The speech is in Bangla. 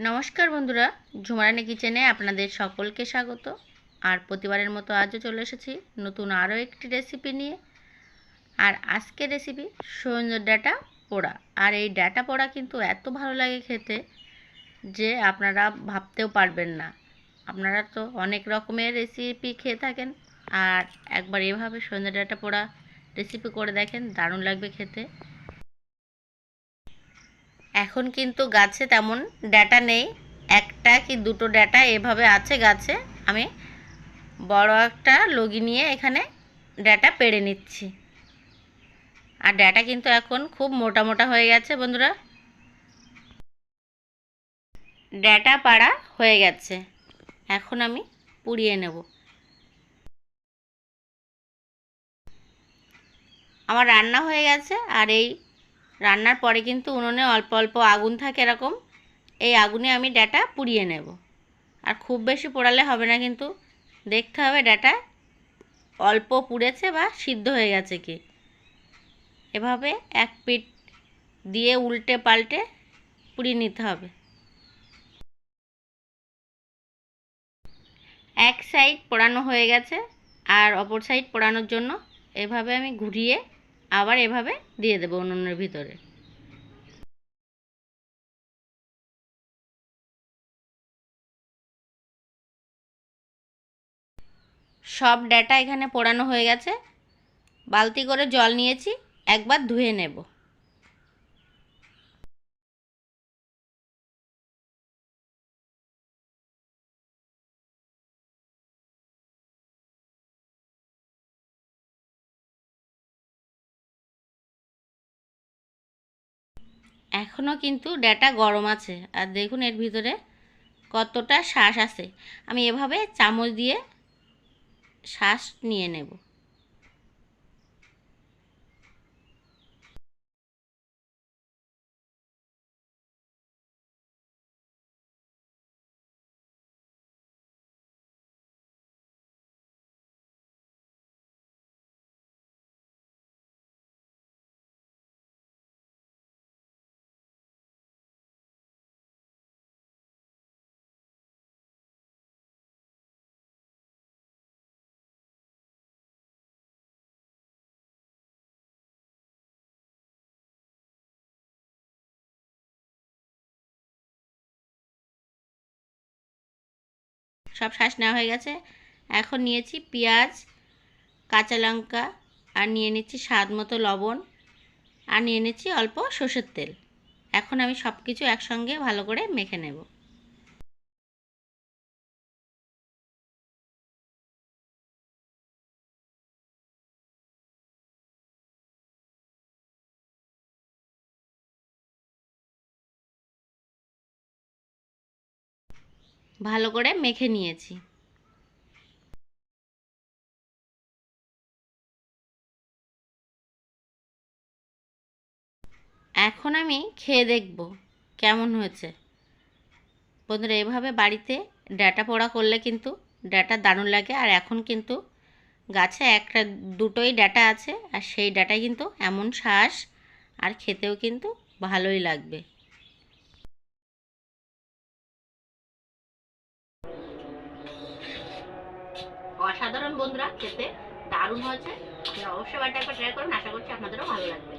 নমস্কার বন্ধুরা, ঝুমারানি কিচেনে আপনাদের সকলকে স্বাগত। আর প্রতিবারের মতো আজও চলে এসেছি নতুন আরও একটি রেসিপি নিয়ে। আর আজকের রেসিপি সঞ্জয় ডাটা পোড়া। আর এই ডাটা পোড়া কিন্তু এত ভালো লাগে খেতে যে আপনারা ভাবতেও পারবেন না। আপনারা তো অনেক রকমের রেসিপি খেয়ে থাকেন। আর একবার এভাবে সঞ্জয় ডাটা পোড়া রেসিপি করে দেখেন, দারুণ লাগবে খেতে। এখন কিন্তু গাছে তেমন ডাটা নেই। একটা কি দুটো ডাটা এভাবে আছে গাছে? আমি বড় একটা লগি নিয়ে এখানে ডাটা পেড়ে নিচ্ছি। আর ডাটা কিন্তু এখন খুব মোটা মোটা হয়ে গেছে বন্ধুরা। ডাটা পাড়া হয়ে গেছে। এখন আমি পুড়িয়ে নেব। আমার রান্না হয়ে গেছে আর এই রান্নার পরে কিন্তু উনুনে অল্প অল্প আগুন থাকে এরকম, এই আগুনে আমি ডাটা পুড়িয়ে নেব। আর খুব বেশি পোড়ালে হবে না কিন্তু, দেখতে হবে ডাটা অল্প পুড়েছে বা সিদ্ধ হয়ে গেছে কি। এভাবে এক পিঠ দিয়ে উল্টে পাল্টে পুড়িয়ে নিতে হবে। এক সাইড পোড়ানো হয়ে গেছে, আর অপর সাইড পোড়ানোর জন্য এভাবে আমি ঘুরিয়ে আবার এভাবে দিয়ে দেবো উনুনের ভিতরে। সব ডাটা এখানে পোড়ানো হয়ে গেছে। বালতি করে জল নিয়েছি, একবার ধুয়ে নেব। এখনও কিন্তু ডাটা গরম আছে। আর দেখুন এর ভিতরে কতটা শ্বাস আছে। আমি এভাবে চামচ দিয়ে শ্বাস নিয়ে নেব। সব শ্বাস নেওয়া হয়ে গেছে। এখন নিয়েছি পেঁয়াজ, কাঁচা লঙ্কা আর নিয়ে নিচ্ছি স্বাদ মতো লবণ আর নিয়ে নিচ্ছি অল্প সর্ষের তেল। এখন আমি সব কিছু একসঙ্গে ভালো করে মেখে নেব। ভালো করে মেখে নিয়েছি। এখন আমি খেয়ে দেখব কেমন হয়েছে। বন্ধুরা, এভাবে বাড়িতে ডাটা পোড়া করলে কিন্তু ডাটা দারুণ লাগে, আর এখন কিন্তু গাছে একটা দুটোই ডাটা আছে, আর সেই ডাটায় কিন্তু এমন শ্বাস আর খেতেও কিন্তু ভালোই লাগবে। অসাধারণ বন্ধুরা, খেতে দারুণ হয়েছে। আপনারা অবশ্যই বাড়িতে একবার ট্রাই করুন, আশা করছি আপনাদেরও ভালো লাগবে।